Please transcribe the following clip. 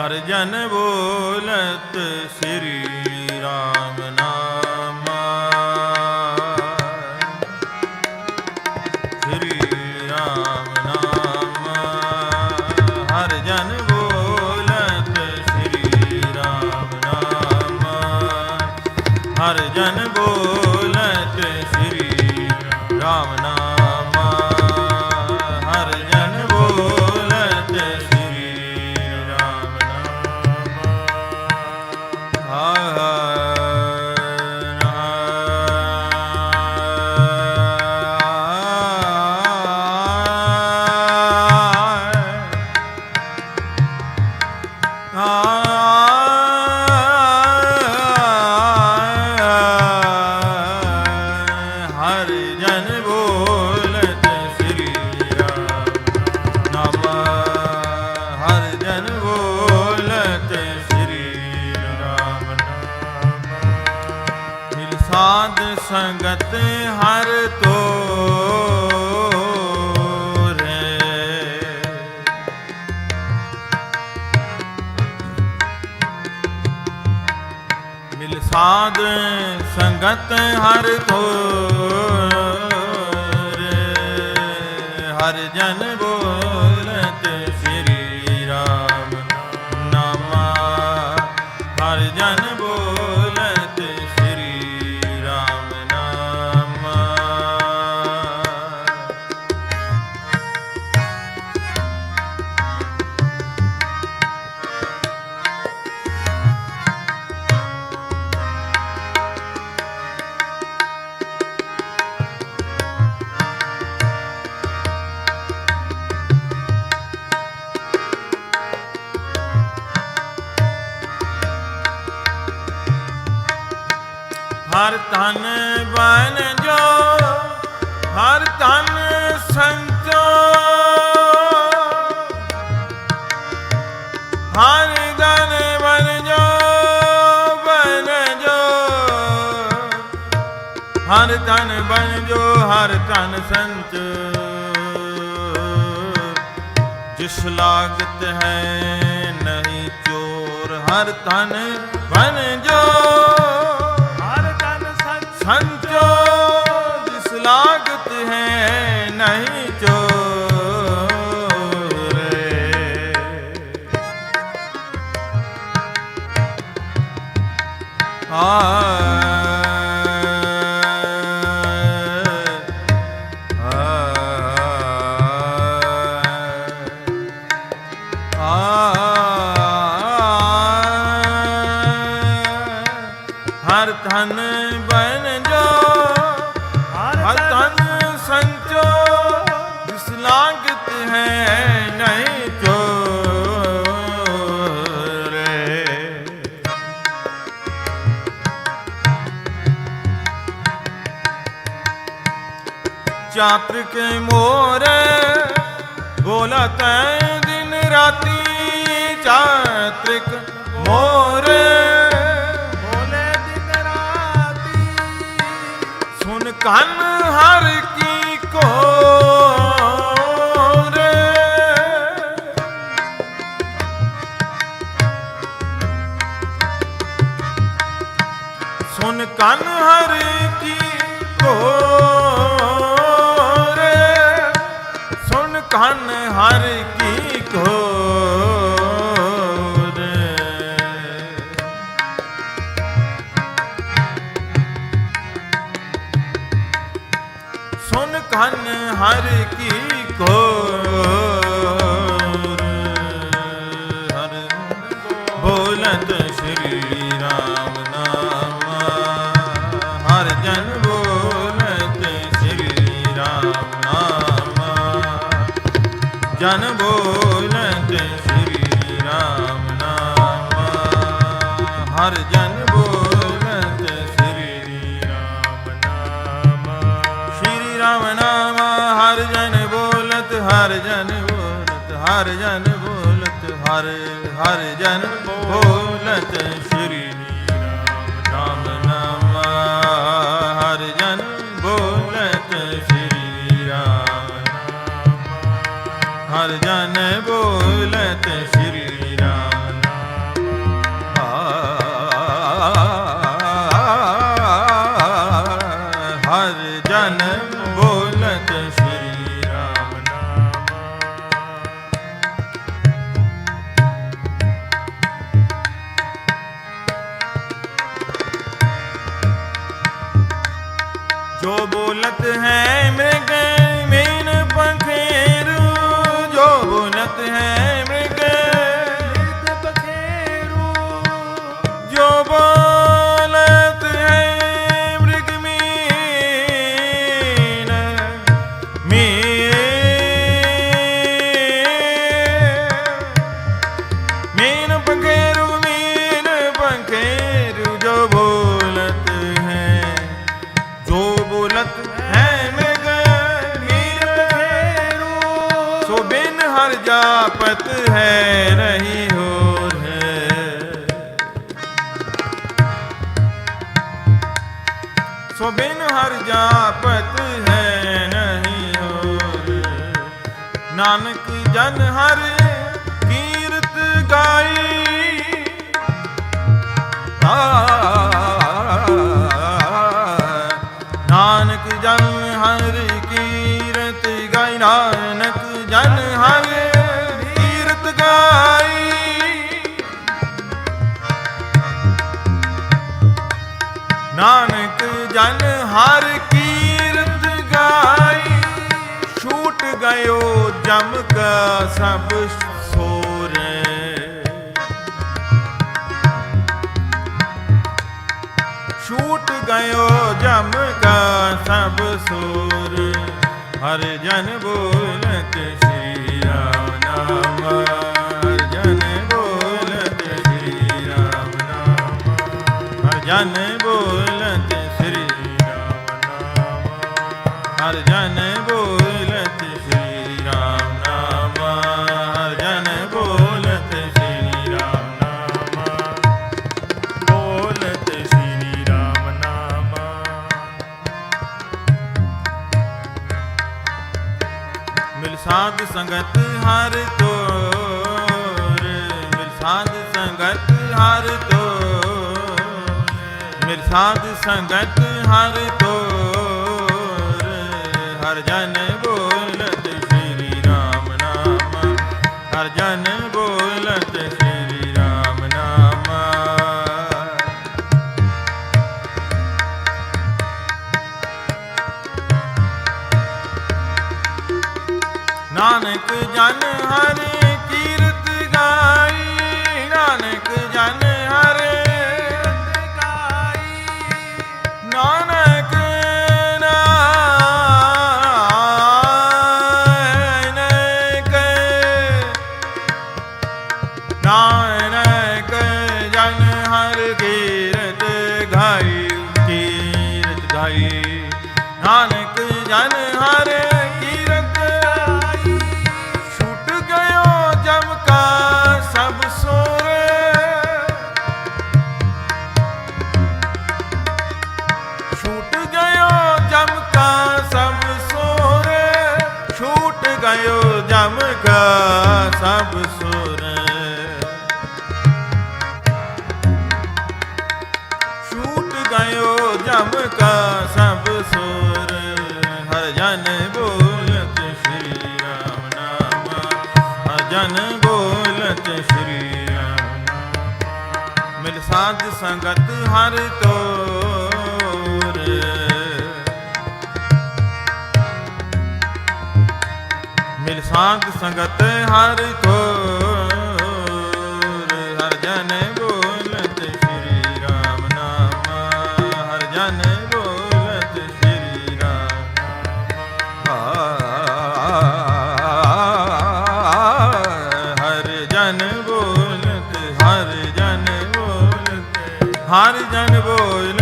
ਹਰ ਜਨ ਬੋਲਤ ਸ੍ਰੀ ਰਾਮ ਨਾਮ। ਸ੍ਰੀ ਰਾਮ ਨਾਮ। ਹਰ ਜਨ ਬੋਲਤ ਸ੍ਰੀ ਰਾਮ ਨਾਮ। ਹਰ ਜਨ ਬੋਲਤ ਸੰਗਤ ਹਰ ਤੋਰੇ। ਮਿਲ ਸਾਧ ਸੰਗਤ ਹਰ ਥੋਰੇ ਹਰ ਹਰ ਤਨ ਬਨ ਜੋ, ਹਰ ਤਨ ਸੰਚੋ ਹਰ ਤਨ ਬਨ ਜੋ ਬਨ ਜੋ। ਹਰ ਤਨ ਬਨ ਜੋ, ਹਰ ਤਨ ਸੰਚ ਜਿਸ ਲਾਗਤ ਹੈ ਨਹੀਂ ਚੋਰ, ਹਰ ਤਨ ਬਨ ਜੋ। ਹਰ ਧਨ ਬਨ ਜੋ ਹਰ ਤਨ ਸੰਚੋ ਜਿਸ ਲਾਗਤ ਹੈ ਨਹੀਂ ਚੋਰੇ ਚਾਤ੍ਰਿਕ ਮੋਰੇ ਬੋਲਾ ਤੈ ਦਿਨ ਰਾਤੀ ਚਾਤ੍ਰਿਕ ਮੋਰੇ। ਬੋਲੇ ਦਿਨ ਰਾਤੀ, ਸੁਨ ਕੰਨ ਹਰ ਕੀ ਕੋਰੇ। ਸੁਨ ਕੰਨ ਹਰ ਕੀ ਕੋਰੇ। ਸੁਨ ਕੰਨ ਹਰ ਕੀ ਹਰ ਜਨ ਬੋਲਤ ਸ਼੍ਰੀ ਰਾਮ ਨਾਮ। ਸ਼੍ਰੀ ਰਾਮ ਨਾਮ, ਹਰ ਜਨ ਬੋਲਤ, ਹਰ ਜਨ ਬੋਲਤ, ਹਰ ਜਨ ਬੋਲਤ, ਹਰ ਹਰ ਜਨ ਬੋਲਤ ਨਾਨਕ ਜਨ ਹਰ ਜਨ ਹਰ ਕੀਰਤ ਗਾਈ। ਛੂਟ ਗਇਓ ਜਮ ਕਾ ਸਭ ਸੋਰੇ। ਛੂਟ ਗਇਓ ਜਮ ਕਾ ਸਭ ਸੂਰ। ਹਰ ਜਨ ਬੋਲਤ ਸ਼੍ਰੀ ਰਾਮ ਨਾਮ। ਹਰ ਜਨ ਬੋਲ ਸੰਗਤ ਹਰ ਤੋਰ, ਮਿਲ ਸਾਧ ਸੰਗਤ ਹਰ ਤੋਰ, ਮਿਲ ਸਾਧ ਸੰਗਤ ਹਰ ਤੋਰ, ਹਰ ਜਨ ਬੋਲਤ ਸ੍ਰੀ ਰਾਮ ਨਾਮ, ਹਰ ਜਨ ਨਾਨਕ ਜਨ ਹਰ ਸਭ ਸੋਰੇ। ਛੂਟ ਗਇਓ ਜਮ ਕਾ ਸਭ ਸੋਰ। ਹਰ ਜਨ ਬੋਲਤ ਸ਼੍ਰੀ ਰਾਮ ਨਾਮ। ਹਰ ਜਨ ਬੋਲਤ ਸ਼੍ਰੀ ਰਾਮ ਮਿਲ ਸਾਧ ਸੰਗਤ ਹਰ ਤੋਰ। ਮਿਲ ਸਾਧ ਸੰਗਤ ਹਰ ਤੋਰ ਹਰ ਜਨ ਬੋਲਤ ਸ਼੍ਰੀ ਰਾਮ ਨਾਮ। ਹਰ ਜਨ ਬੋਲਤ ਸ਼੍ਰੀ ਰਾਮ ਹਰ ਜਨ ਬੋਲਤ, ਹਰ ਜਨ ਬੋਲਤ, ਹਰ ਜਨ ਬੋਲ